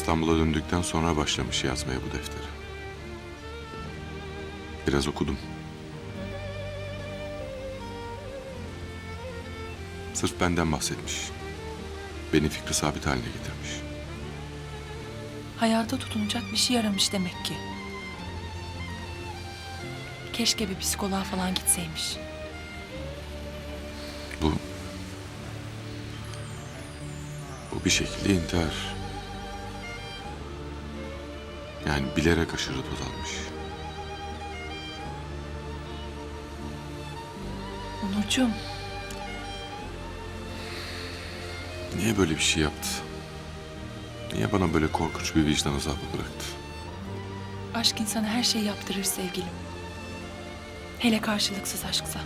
İstanbul'a döndükten sonra başlamış yazmaya bu defteri. Biraz okudum. Sırf benden bahsetmiş. Beni fikri sabit haline getirmiş. Hayata tutunacak bir şey aramış demek ki. Keşke bir psikoloğa falan gitseymiş. Bu... Bu bir şekilde intihar. Yani bilerek aşırı doz almış. Onurcuğum, Niye böyle bir şey yaptı? Niye bana böyle korkunç bir vicdan azabı bıraktı? aşk insana her şeyi yaptırır sevgilim. Hele karşılıksız aşksa.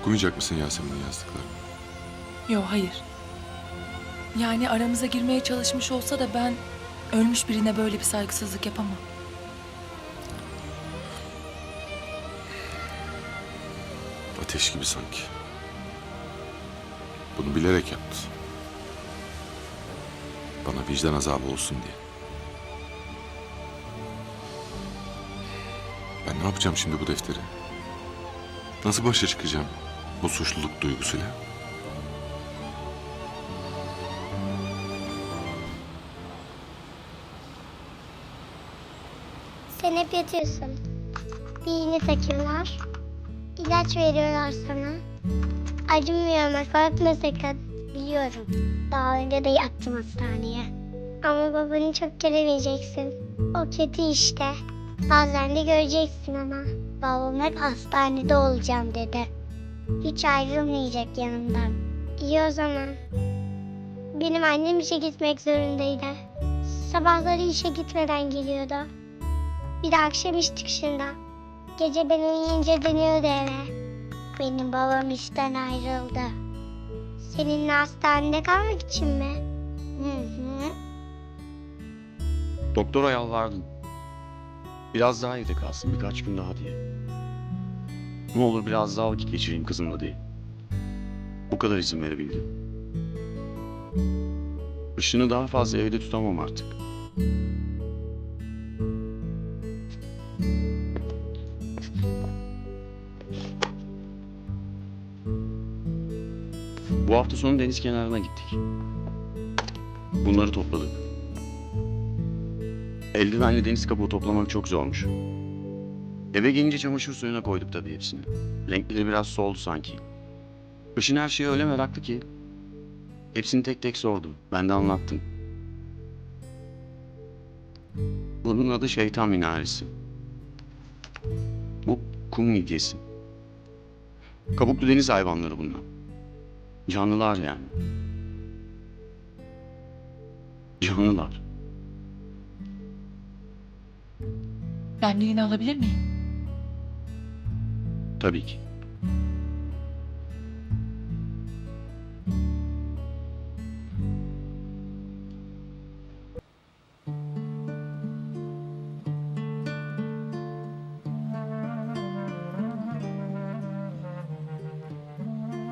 Okumayacak mısın Yasemin'in yazdıklarını? Yo hayır. Yani aramıza girmeye çalışmış olsa da ben ölmüş birine böyle bir saygısızlık yapamam. Ateş gibi sanki. Bunu bilerek yaptı. Bana vicdan azabı olsun diye. Ben ne yapacağım şimdi bu defteri? Nasıl başa çıkacağım bu suçluluk duygusuyla? Sen hep yatıyorsun. Bir iğne takıyorlar. İlaç veriyorlar sana. Acımıyor ama korkma sakın. Biliyorum. Daha önce de yattım hastaneye. Ama babanı çok göremeyeceksin. O kötü işte. Bazen de göreceksin ama. Babam hep hastanede olacağım dedi. Hiç ayrılmayacak yanımdan. İyi o zaman. Benim annem işe gitmek zorundaydı. Sabahları işe gitmeden geliyordu. Bir de akşam iş çıkışında. Gece ben uyuyunca dönüyordu eve. Benim babam işten ayrıldı. Seninle hastanede kalmak için mi? Hı hı. Doktora yalvardım. Biraz daha evde kalsın birkaç gün daha diye. Ne olur biraz daha vakit geçireyim kızımla diye. Bu kadar izin verebildim. Işını daha fazla evde tutamam artık. Bu hafta sonu deniz kenarına gittik. Bunları topladık. Eldivenle deniz kabuğu toplamak çok zormuş. Eve gelince çamaşır suyuna koyduk tabii hepsini. Renkleri biraz soldu sanki. Kışın her şeye öyle meraklı ki. Hepsini tek tek sordum. Ben de anlattım. Bunun adı şeytan minaresi. Bu kum midyesi. Kabuklu deniz hayvanları bunlar. Canlılar yani. Canlılar. Benliğini alabilir miyim? Tabii ki.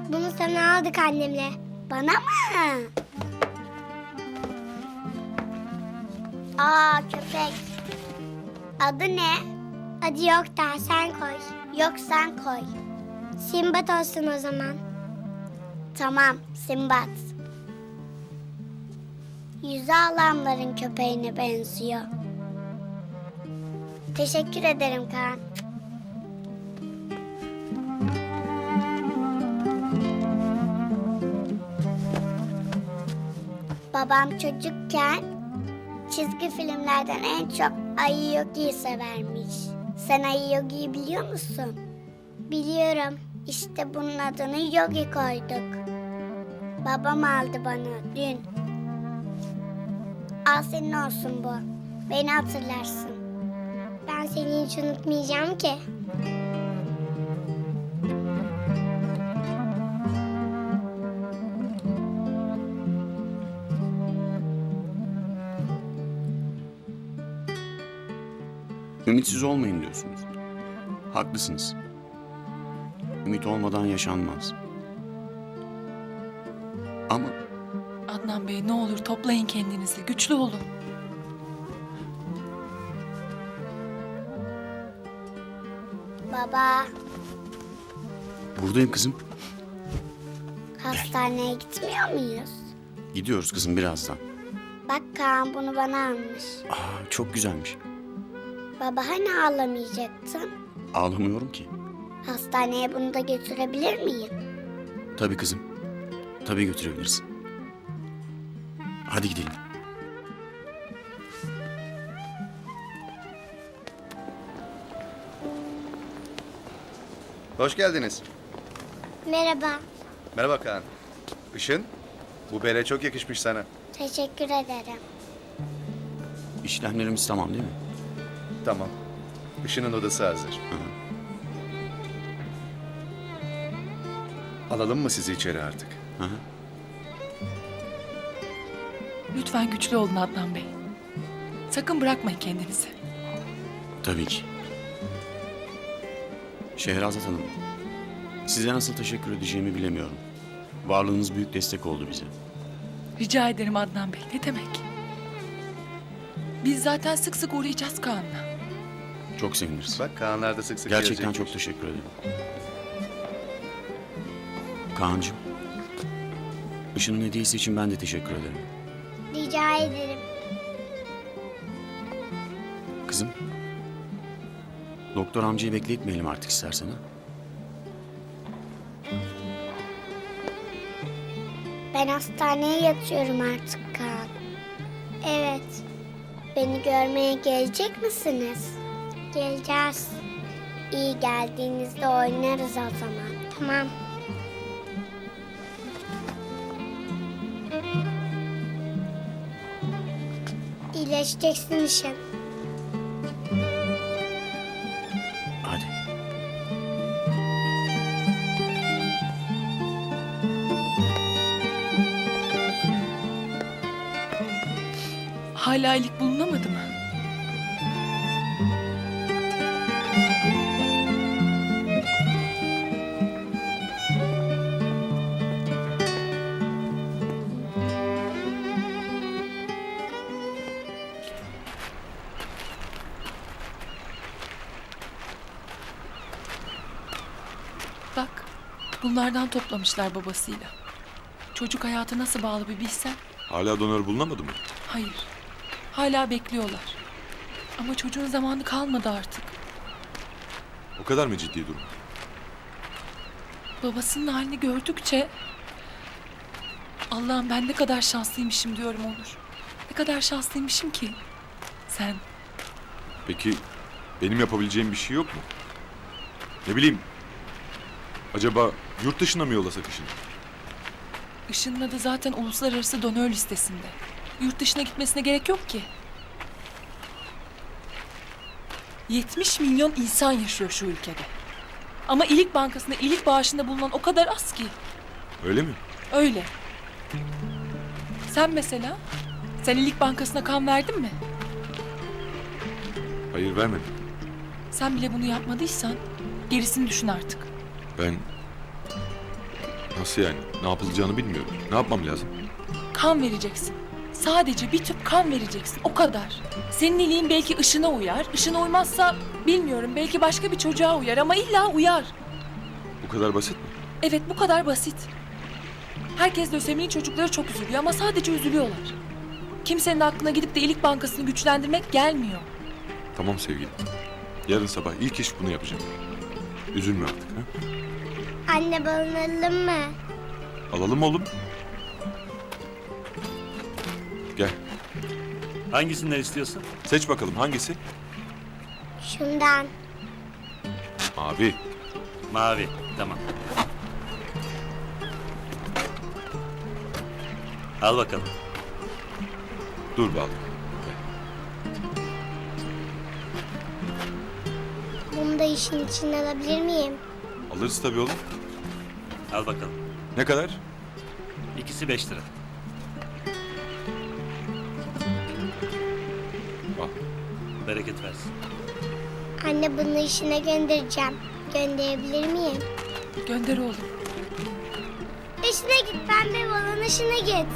Bunu sana aldık annemle. Bana mı? Aa köpek. Adı ne? Adı yok da sen koy. Yok sen koy. Simbat olsun o zaman. Tamam Simbat. Yüzü alanların köpeğine benziyor. Teşekkür ederim Kaan. Babam çocukken çizgi filmlerden en çok Ayı Yogi'yi severmiş. Sen Ayı Yogi'yi biliyor musun? Biliyorum. İşte bunun adını Yogi koyduk. Babam aldı bana dün. Al senin olsun bu. Beni hatırlarsın. Ben seni hiç unutmayacağım ki. Ümitsiz olmayın diyorsunuz. Haklısınız. Ümit olmadan yaşanmaz. Ama Adnan Bey ne olur toplayın kendinizi. Güçlü olun. Baba, buradayım kızım. hastaneye gitmiyor muyuz? Gidiyoruz kızım birazdan. Bak Kaan bunu bana almış. Aa, çok güzelmiş. Baba hani ağlamayacaktın? Ağlamıyorum ki. Hastaneye bunu da götürebilir miyim? Tabii kızım. Tabii götürebilirsin. Hadi gidelim. Hoş geldiniz. Merhaba, Merhaba Kaan. Işın, bu bere çok yakışmış sana. teşekkür ederim. İşlemlerimiz tamam değil mi? Tamam. Işın'ın odası hazır. hı. Alalım mı sizi içeri artık? Hı hı. Lütfen güçlü olun Adnan Bey. Sakın bırakmayın kendinizi. Tabii ki. Şehrazat Hanım, size nasıl teşekkür edeceğimi bilemiyorum. Varlığınız büyük destek oldu bize. Rica ederim Adnan Bey. Ne demek? Biz zaten sık sık uğrayacağız Kaan'la. Çok seviniriz. Bak Kaanlar da sık sık Gerçekten gelecekmiş. çok teşekkür ederim. Kaan'cığım, Işın'ın hediyesi için ben de teşekkür ederim. Rica ederim. Kızım, doktor amcayı bekletmeyelim artık istersen ha. Ben hastaneye yatıyorum artık Kaan. Evet. Beni görmeye gelecek misiniz? Geleceğiz. İyi geldiğinizde oynarız o zaman. Tamam. İyileşeceksin işin. Hadi. Hala iyilik bulunamadı bunlardan toplamışlar babasıyla. Çocuk hayatı nasıl bağlı bir bilsen. Hala donör bulunamadı mı? Hayır. Hala bekliyorlar. Ama çocuğun zamanı kalmadı artık. O kadar mı ciddi durum? Babasının halini gördükçe... Allah'ım ben ne kadar şanslıymışım diyorum Onur. Ne kadar şanslıymışım ki. Sen Peki benim yapabileceğim bir şey yok mu? Ne bileyim. Acaba yurt dışına mı yollasak işini? Işın'ın adı zaten uluslararası donör listesinde. Yurt dışına gitmesine gerek yok ki. 70 milyon insan yaşıyor şu ülkede. Ama iyilik bankasında iyilik bağışında bulunan o kadar az ki. Öyle mi? Öyle. Sen mesela, sen iyilik bankasına kan verdin mi? Hayır vermedim. Sen bile bunu yapmadıysan gerisini düşün artık. Ben... Nasıl yani? Ne yapılacağını bilmiyorum. Ne yapmam lazım? Kan vereceksin. Sadece bir tüp kan vereceksin. O kadar. Senin iyiliğin belki ışına uyar. Işına uymazsa bilmiyorum belki başka bir çocuğa uyar ama illa uyar. Bu kadar basit mi? Evet bu kadar basit. Herkes löseminin çocukları çok üzülüyor ama sadece üzülüyorlar. Kimsenin aklına gidip de iyilik bankasını güçlendirmek gelmiyor. Tamam sevgilim. Yarın sabah ilk iş bunu yapacağım. Üzülme artık. Ha? Anne balon alalım mı? Alalım oğlum. Gel. Hangisinden istiyorsun? Seç bakalım hangisi? Şundan. Mavi. Mavi. Tamam. Al bakalım. Dur oğlum. Bunu da işin içine alabilir miyim? Alırız tabii oğlum. Al bakalım. Ne kadar? İkisi beş lira. Al. Bereket versin. Anne bunu işine göndereceğim. Gönderebilir miyim? Gönder oğlum. İşine git pembe balon işine git.